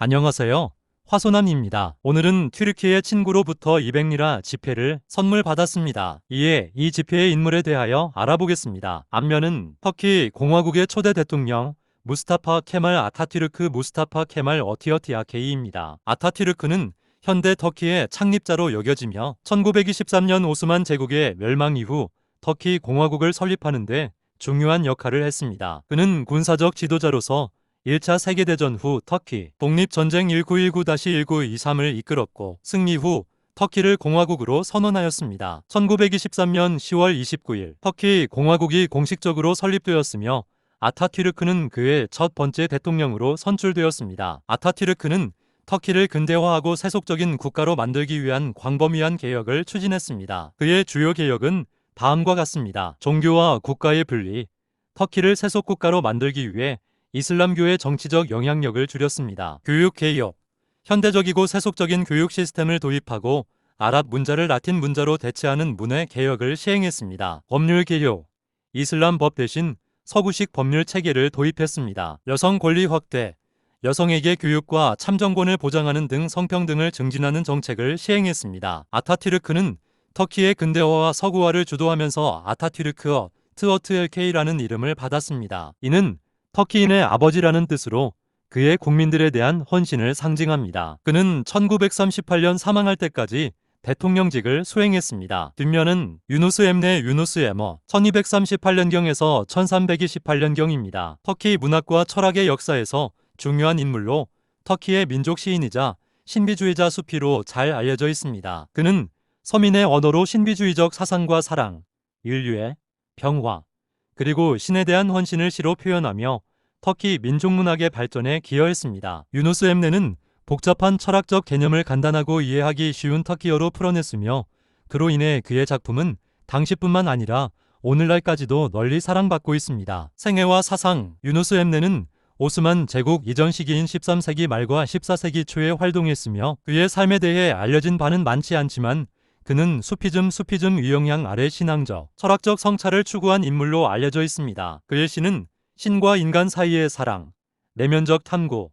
안녕하세요. 화소남입니다. 오늘은 튀르키의 친구로부터 200리라 지폐를 선물 받았습니다. 이에 이 지폐의 인물에 대하여 알아보겠습니다. 앞면은 터키 공화국의 초대 대통령 무스타파 케말 아타튀르크 무스타파 케말 어티어티아케이입니다. 아타튀르크는 현대 터키의 창립자로 여겨지며 1923년 오스만 제국의 멸망 이후 터키 공화국을 설립하는데 중요한 역할을 했습니다. 그는 군사적 지도자로서 1차 세계대전 후 터키 독립전쟁 1919-1923을 이끌었고 승리 후 터키를 공화국으로 선언하였습니다. 1923년 10월 29일 터키 공화국이 공식적으로 설립되었으며 아타튀르크는 그의 첫 번째 대통령으로 선출되었습니다. 아타튀르크는 터키를 근대화하고 세속적인 국가로 만들기 위한 광범위한 개혁을 추진했습니다. 그의 주요 개혁은 다음과 같습니다. 종교와 국가의 분리, 터키를 세속국가로 만들기 위해 이슬람교의 정치적 영향력을 줄였습니다. 교육 개혁, 현대적이고 세속적인 교육 시스템을 도입하고 아랍 문자를 라틴 문자로 대체하는 문해 개혁을 시행했습니다. 법률 개혁, 이슬람 법 대신 서구식 법률 체계를 도입했습니다. 여성 권리 확대, 여성에게 교육과 참정권을 보장하는 등 성평등을 증진하는 정책을 시행했습니다. 아타튀르크는 터키의 근대화와 서구화를 주도하면서 아타튀르크어 트어트엘케이라는 이름을 받았습니다. 이는 터키인의 아버지라는 뜻으로 그의 국민들에 대한 헌신을 상징합니다. 그는 1938년 사망할 때까지 대통령직을 수행했습니다. 뒷면은 유누스 엠네 유누스 에머 1238년경에서 1328년경입니다. 터키 문학과 철학의 역사에서 중요한 인물로 터키의 민족 시인이자 신비주의자 수피로 잘 알려져 있습니다. 그는 서민의 언어로 신비주의적 사상과 사랑, 인류의 평화, 그리고 신에 대한 헌신을 시로 표현하며 터키 민족문학의 발전에 기여했습니다. 유누스 엠네는 복잡한 철학적 개념을 간단하고 이해하기 쉬운 터키어로 풀어냈으며 그로 인해 그의 작품은 당시뿐만 아니라 오늘날까지도 널리 사랑받고 있습니다. 생애와 사상 유누스 엠네는 오스만 제국 이전 시기인 13세기 말과 14세기 초에 활동했으며 그의 삶에 대해 알려진 바는 많지 않지만 그는 수피즘 수피즘 유영향 아래 신앙적, 철학적 성찰을 추구한 인물로 알려져 있습니다. 그의 시는 신과 인간 사이의 사랑, 내면적 탐구,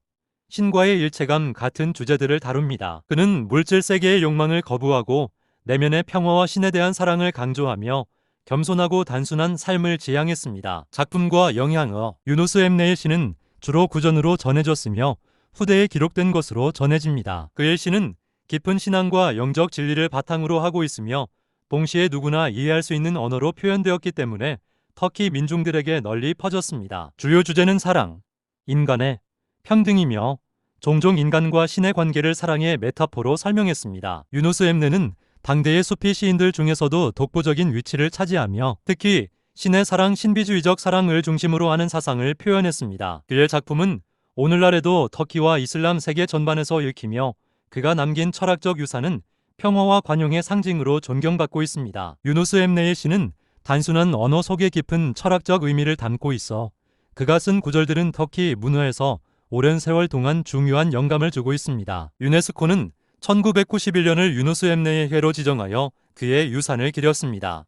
신과의 일체감 같은 주제들을 다룹니다. 그는 물질 세계의 욕망을 거부하고 내면의 평화와 신에 대한 사랑을 강조하며 겸손하고 단순한 삶을 지향했습니다. 작품과 영향어 유노스 엠네의 시는 주로 구전으로 전해졌으며 후대에 기록된 것으로 전해집니다. 그의 시는 깊은 신앙과 영적 진리를 바탕으로 하고 있으며 동시에 누구나 이해할 수 있는 언어로 표현되었기 때문에 터키 민중들에게 널리 퍼졌습니다. 주요 주제는 사랑, 인간의 평등이며 종종 인간과 신의 관계를 사랑의 메타포로 설명했습니다. 유노스 엠네는 당대의 수피 시인들 중에서도 독보적인 위치를 차지하며 특히 신의 사랑, 신비주의적 사랑을 중심으로 하는 사상을 표현했습니다. 그의 작품은 오늘날에도 터키와 이슬람 세계 전반에서 읽히며 그가 남긴 철학적 유산은 평화와 관용의 상징으로 존경받고 있습니다. 유노스 엠네의 시는 단순한 언어 속에 깊은 철학적 의미를 담고 있어 그가 쓴 구절들은 터키 문화에서 오랜 세월 동안 중요한 영감을 주고 있습니다. 유네스코는 1991년을 유노스 엠네의 해로 지정하여 그의 유산을 기렸습니다.